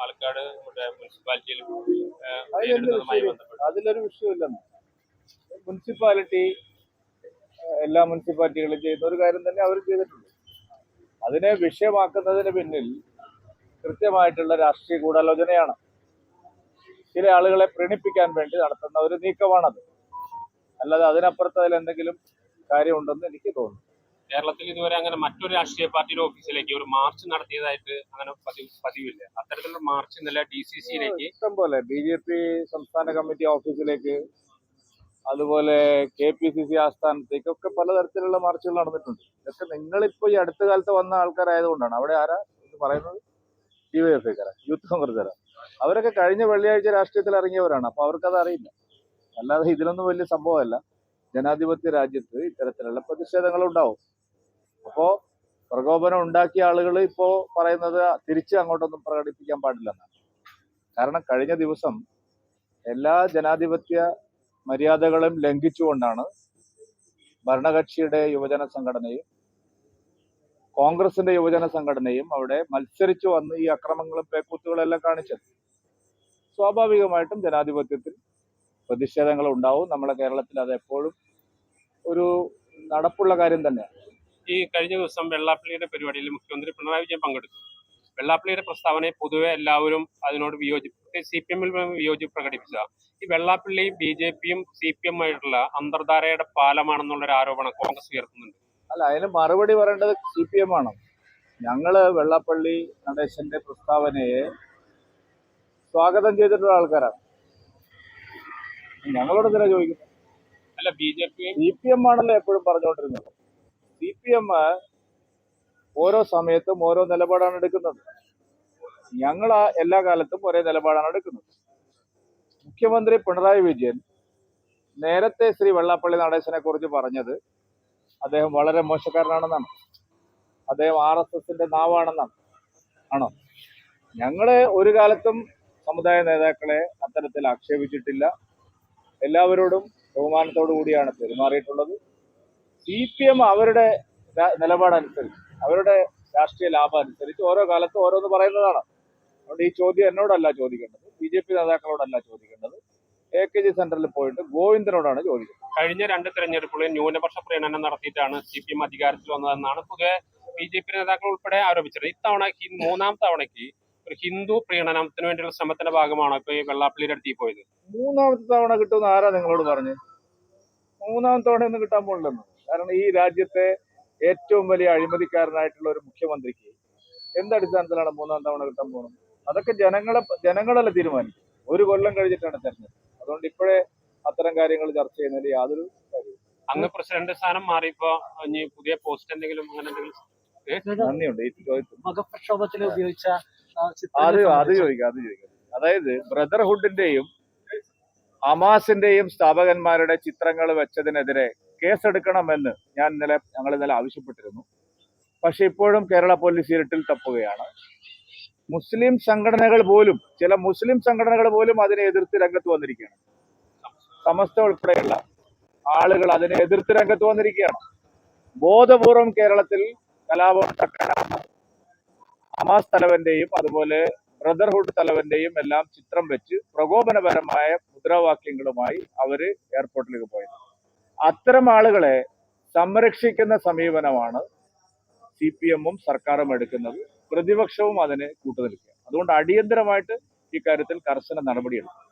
പാലക്കാട് മുനിസിപ്പാലിറ്റിയിൽ അതിലൊരു വിഷയമില്ല. മുനിസിപ്പാലിറ്റി എല്ലാ മുനിസിപ്പാലിറ്റികളും ചെയ്യുന്ന ഒരു കാര്യം തന്നെ അവർ ചെയ്തിട്ടുണ്ട്. അതിനെ വിഷയമാക്കുന്നതിന് പിന്നിൽ കൃത്യമായിട്ടുള്ള രാഷ്ട്രീയ ഗൂഢാലോചനയാണ്. ചില ആളുകളെ പ്രീണിപ്പിക്കാൻ വേണ്ടി നടത്തുന്ന ഒരു നീക്കമാണത്. അല്ലാതെ അതിനപ്പുറത്ത് അതിൽ എന്തെങ്കിലും കാര്യമുണ്ടെന്ന് എനിക്ക് തോന്നുന്നു. കേരളത്തിൽ ഇതുവരെ അങ്ങനെ മറ്റൊരു രാഷ്ട്രീയ പാർട്ടിയുടെ ഓഫീസിലേക്ക് ഒരു മാർച്ച് നടത്തിയതായിട്ട് അങ്ങനെ പതിവ് പതിവില്ല. അത്തരത്തിലുള്ള മാർച്ച് ഇന്നലെ ഡി സി സിയിലേക്ക് ഇഷ്ടംപോലെ. ബി ജെ പി സംസ്ഥാന കമ്മിറ്റി ഓഫീസിലേക്ക് അതുപോലെ കെ പി സി സി ആസ്ഥാനത്തേക്കൊക്കെ പലതരത്തിലുള്ള മാർച്ചുകൾ നടന്നിട്ടുണ്ട്. ഇതൊക്കെ നിങ്ങളിപ്പോ ഈ അടുത്ത കാലത്ത് വന്ന ആൾക്കാരായതുകൊണ്ടാണ്. അവിടെ ആരാ ഇത് പറയുന്നത്? ഡിവൈഎഫ്ഐക്കാരാ യൂത്ത് കോൺഗ്രസ്സുകാരാ അവരൊക്കെ കഴിഞ്ഞ വെള്ളിയാഴ്ച രാഷ്ട്രീയത്തിൽ ഇറങ്ങിയവരാണ്. അപ്പൊ അവർക്കത് അറിയില്ല. അല്ലാതെ ഇതിലൊന്നും വലിയ സംഭവമല്ല. ജനാധിപത്യ രാജ്യത്ത് ഇത്തരത്തിലുള്ള പ്രതിഷേധങ്ങൾ ഉണ്ടാവും അപ്പോ പ്രകോപനം ഉണ്ടാക്കിയ ആളുകൾ ഇപ്പോ പറയുന്നത് തിരിച്ച് അങ്ങോട്ടൊന്നും പ്രകടിപ്പിക്കാൻ പാടില്ലെന്നാണ്. കാരണം കഴിഞ്ഞ ദിവസം എല്ലാ ജനാധിപത്യ മര്യാദകളും ലംഘിച്ചുകൊണ്ടാണ് ഭരണകക്ഷിയുടെ യുവജന സംഘടനയും കോൺഗ്രസിന്റെ യുവജന സംഘടനയും അവിടെ മത്സരിച്ചു വന്ന് ഈ അക്രമങ്ങളും പേക്കൂത്തുകളും എല്ലാം കാണിച്ചത്. സ്വാഭാവികമായിട്ടും ജനാധിപത്യത്തിൽ പ്രതിഷേധങ്ങൾ ഉണ്ടാവും. നമ്മുടെ കേരളത്തിൽ അത് എപ്പോഴും ഒരു നടപ്പുള്ള കാര്യം തന്നെയാണ്. ഈ കഴിഞ്ഞ ദിവസം വെള്ളാപ്പള്ളിയുടെ പരിപാടിയിൽ മുഖ്യമന്ത്രി പിണറായി വിജയൻ പങ്കെടുത്തു. വെള്ളാപ്പള്ളിയുടെ പ്രസ്താവനയെ പൊതുവെ എല്ലാവരും അതിനോട് വിയോജിപ്പ് സി പി എമ്മിൽ വിയോജിപ്പ് പ്രകടിപ്പിച്ച ഈ വെള്ളാപ്പള്ളി ബി ജെ പിയും സി പി എം ആയിട്ടുള്ള അന്തർധാരയുടെ പാലമാണെന്നുള്ളൊരു ആരോപണം കോൺഗ്രസ് ഉയർത്തുന്നുണ്ട്. അല്ല അതിന് മറുപടി പറയേണ്ടത് സി പി എം ആണ് ഞങ്ങൾ വെള്ളാപ്പള്ളി നടേശന്റെ പ്രസ്താവനയെ സ്വാഗതം ചെയ്തിട്ടുള്ള ആൾക്കാരാണ്. ഞങ്ങളോട് എന്തിനാ ചോദിക്കുന്നത്? അല്ല B J P C P M ആണല്ലോ എപ്പോഴും പറഞ്ഞുകൊണ്ടിരുന്നത്. സി പി എം ഓരോ സമയത്തും ഓരോ നിലപാടാണ് എടുക്കുന്നത്. ഞങ്ങൾ എല്ലാ കാലത്തും ഒരേ നിലപാടാണ് എടുക്കുന്നത്. മുഖ്യമന്ത്രി പിണറായി വിജയൻ നേരത്തെ ശ്രീ വെള്ളാപ്പള്ളി നടേശനെ കുറിച്ച് പറഞ്ഞത് അദ്ദേഹം വളരെ മോശക്കാരനാണെന്നാണ്. അദ്ദേഹം ആർ എസ് എസിന്റെ നാവാണെന്നാണ്. ആണോ? ഞങ്ങളെ ഒരു കാലത്തും സമുദായ നേതാക്കളെ അത്തരത്തിൽ ആക്ഷേപിച്ചിട്ടില്ല. എല്ലാവരോടും ബഹുമാനത്തോടു കൂടിയാണ് പെരുമാറിയിട്ടുള്ളത്. സി പി എം അവരുടെ നിലപാടനുസരിച്ച് അവരുടെ രാഷ്ട്രീയ ലാഭം അനുസരിച്ച് ഓരോ കാലത്തും ഓരോന്ന് പറയുന്നതാണ്. അതുകൊണ്ട് ഈ ചോദ്യം എന്നോടല്ല ചോദിക്കേണ്ടത് ബി ജെ പി നേതാക്കളോടല്ല ചോദിക്കേണ്ടത്. എ കെ ജി സെന്ററിൽ പോയിട്ട് ഗോവിന്ദനോടാണ് ചോദിക്കുന്നത് കഴിഞ്ഞ രണ്ട് തെരഞ്ഞെടുപ്പുകളിൽ ന്യൂനപക്ഷ പ്രീണനം നടത്തിയിട്ടാണ് സി പി എം അധികാരത്തിൽ വന്നതെന്നാണ് പൊതുവെ ബി ജെ പി നേതാക്കൾ ഉൾപ്പെടെ ആരോപിച്ചത്. ഇത്തവണ മൂന്നാം തവണയ്ക്ക് ഒരു ഹിന്ദു പ്രീണനത്തിന് വേണ്ടിയുള്ള ശ്രമത്തിന്റെ ഭാഗമാണ് ഇപ്പൊ ഈ വെള്ളാപ്പള്ളിയുടെ അടുത്ത് പോയത്? മൂന്നാമത്തെ തവണ കിട്ടുമെന്ന് ആരാ നിങ്ങളോട് പറഞ്ഞു മൂന്നാമത്തെ തവണ ഒന്നും കിട്ടാൻ പോകില്ലെന്ന് കാരണം ഈ രാജ്യത്തെ ഏറ്റവും വലിയ അഴിമതിക്കാരനായിട്ടുള്ള ഒരു മുഖ്യമന്ത്രിക്ക് എന്ത് അടിസ്ഥാനത്തിലാണ് മൂന്നാം തവണ കിട്ടാൻ പോകുന്നത് അതൊക്കെ ജനങ്ങളെ ജനങ്ങളല്ല തീരുമാനിക്കും ഒരു കൊല്ലം കഴിഞ്ഞിട്ടാണ് തെരഞ്ഞെടുപ്പ്. അതുകൊണ്ട് ഇപ്പോഴേ അത്തരം കാര്യങ്ങൾ ചർച്ച ചെയ്യുന്നതിൽ യാതൊരു കാര്യവും അങ്ങ് പ്രസിഡന്റ് സ്ഥാനം മാറിയപ്പോ ഇനി പുതിയ പോസ്റ്റ് എന്തെങ്കിലും അങ്ങനെ എന്തെങ്കിലും നന്ദിയുണ്ട്. ഈ ചോദ്യത്തിന് മതപ്രക്ഷോഭത്തിൽ ഉപയോഗിച്ച അത് അത് ചോദിക്കാം അത് ചോദിക്കാം. അതായത് ബ്രദർഹുഡിന്റെയും ഹമാസിന്റെയും സ്ഥാപകന്മാരുടെ ചിത്രങ്ങൾ വെച്ചതിനെതിരെ കേസെടുക്കണമെന്ന് ഞാൻ ഇന്നലെ ഞങ്ങൾ ഇന്നലെ ആവശ്യപ്പെട്ടിരുന്നു. പക്ഷെ ഇപ്പോഴും കേരള പോലീസ് ഇരുട്ടിൽ തപ്പുകയാണ്. മുസ്ലിം സംഘടനകൾ പോലും ചില മുസ്ലിം സംഘടനകൾ പോലും അതിനെ എതിർത്ത് രംഗത്ത് വന്നിരിക്കുകയാണ്. സമസ്ത ഉൾപ്പെടെയുള്ള ആളുകൾ അതിനെ എതിർത്ത് രംഗത്ത് വന്നിരിക്കുകയാണ്. ബോധപൂർവം കേരളത്തിൽ കലാപം ഹമാസ് തലവന്റെയും അതുപോലെ ബ്രദർഹുഡ് തലവന്റെയും എല്ലാം ചിത്രം വെച്ച് പ്രകോപനപരമായ മുദ്രാവാക്യങ്ങളുമായി അവർ എയർപോർട്ടിലേക്ക് പോയത്. അത്തരം ആളുകളെ സംരക്ഷിക്കുന്ന സമീപനമാണ് സി പി എമ്മും സർക്കാരും എടുക്കുന്നത്. പ്രതിപക്ഷവും അതിന് കൂട്ടുനിൽക്കുക. അതുകൊണ്ട് അടിയന്തരമായിട്ട് ഇക്കാര്യത്തിൽ കർശന നടപടിയെടുക്കും.